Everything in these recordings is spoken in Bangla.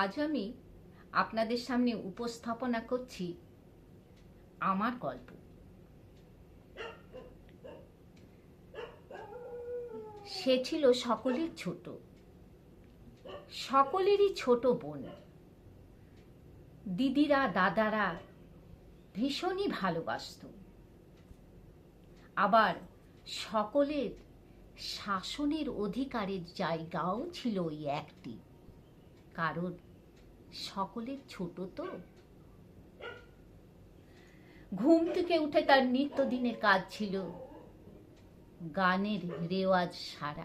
আজ আমি আপনাদের সামনে উপস্থাপনা করছি আমার গল্প। সে ছিল সকলের ছোট, সকলেরই ছোট বোন। দিদিরা, দাদারা ভীষণই ভালোবাসত। আবার সকলের শাসনের অধিকারের জায়গাও ছিল ওই একটি, কারণ সকলের ছোট তো। ঘুম থেকে উঠে তার নিত্যদিনের কাজ ছিল গানের রেওয়াজ সারা।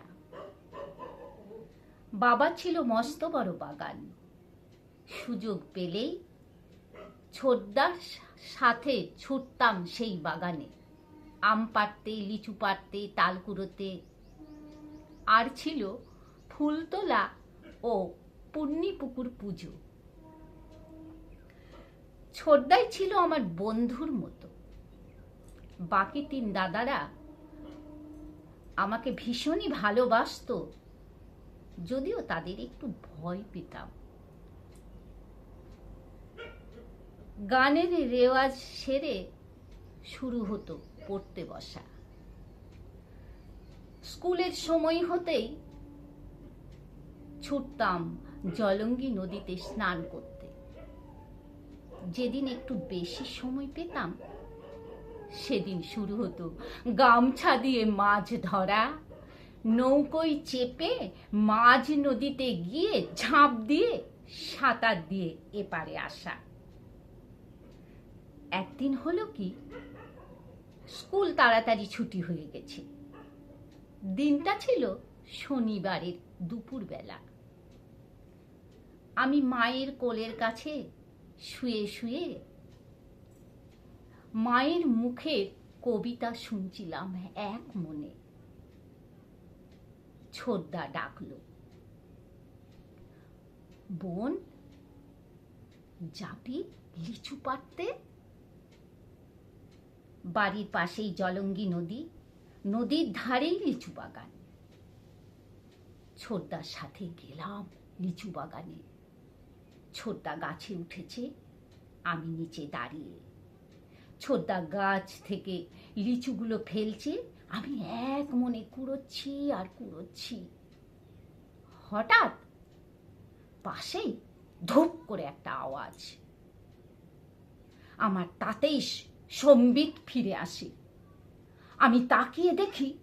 বাবা ছিল মস্ত বড় বাগান। সুযোগ পেলেই ছোটদার সাথে ছুটতাম সেই বাগানে। আম পাড়তে, লিচু পাড়তে, তাল কুড়োতে। আর ছিল ফুল তোলা ও পুণ্যি পুকুর পুজো। ছোটদাই ছিল আমার বন্ধুর মতো। বাকি তিন দাদারা আমাকে ভীষণই ভালোবাসতো, যদিও তাদের একটু ভয় পেতাম। গানের রেওয়াজ সেরে শুরু হতো পড়তে বসা। স্কুলের সময় হতেই ছুটতাম জলঙ্গি নদীতে স্নান করতে। যেদিন একটু বেশি সময় পেতাম, সেদিন শুরু হতো। গামছা দিয়ে মাছ ধরা, নৌকোয় চেপে মাঝ নদীতে গিয়ে ঝাঁপ দিয়ে সাঁতার দিয়ে এপারে আসা। একদিন হলো কি, স্কুল তাড়াতাড়ি ছুটি হয়ে গেছে। দিনটা ছিল শনিবারের দুপুরবেলা। আমি মায়ের কোলের কাছে শুয়ে শুয়ে মায়ের মুখের কবিতা শুনছিলাম এক মনে। ছোদ্দা ডাকলো, বোন, যাবি লিচু পাড়তে? বাড়ির পাশেই জলঙ্গি নদী, নদীর ধারেই লিচু বাগান। ছোটদার সাথে গেলাম লিচু বাগানে। ছোটদা গাছে উঠেছে, আমি নিচে দাঁড়িয়ে। ছোটদা গাছ থেকে লিচুগুলো ফেলছে, আমি এক মনে কুড়োচ্ছি আর কুড়োচ্ছি। হঠাৎ পাশেই ধূপ করে একটা আওয়াজ। আমার তাতেই সম্বিত ফিরে আসে। আমি তাকিয়ে দেখি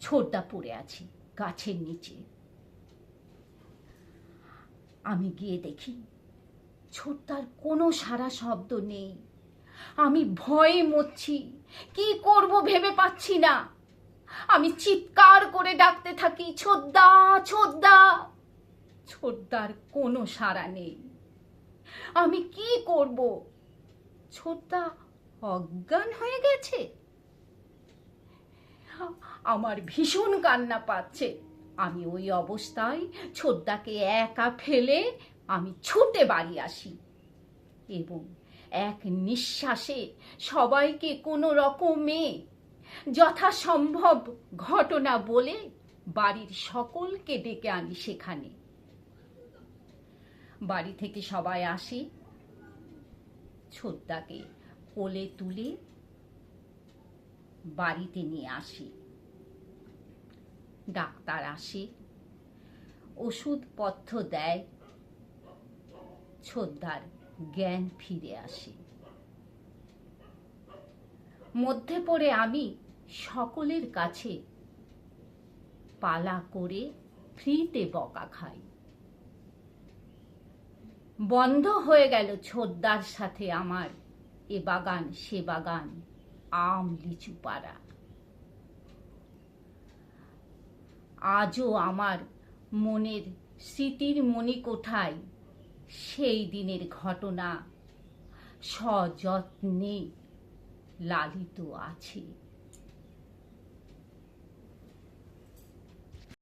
ছোটদা পড়ে আছি গাছের নিচে। আমি গিয়ে দেখি ছোটদার কোনো সারা শব্দ নেই। আমি ভয়ে মরছি। কি করব ভেবে পাচ্ছি না। আমি চিৎকার করে ডাকতে থাকি ছোদ্দা ছোদ্দা ছোদ্দার কোনো সাড়া নেই। আমি কি করব? ছোদ্দা অজ্ঞান হয়ে গেছে। আমার ভীষণ কান্না পাচ্ছে। আমি ওই অবস্থায় ছোদ্দাকে একা ফেলে আমি ছুটে বাড়ি আসি এবং এক নিঃশ্বাসে সবাইকে কোনো রকমে যথাসম্ভব ঘটনা বলে বাড়ির সকলকে ডেকে আনি সেখানে। বাড়ি থেকে সবাই আসে। ছোদ্দাকে কোলে তুলে বাড়িতে নিয়ে আসি। ডাক্তার আসে ওষুধপথ্য দেয় ছোদ্দার জ্ঞান ফিরে আসে। মধ্যে পড়ে আমি সকলের কাছে পালা করে ফ্রিতে বকা খাই। বন্ধ হয়ে গেল ছোদ্দার সাথে আমার এ বাগান, সে বাগান, আম লিচু পাড়া আজও আমার মনের স্মৃতির মণিকোঠায় সেই দিনের ঘটনা সযত্নে লালিত আছে।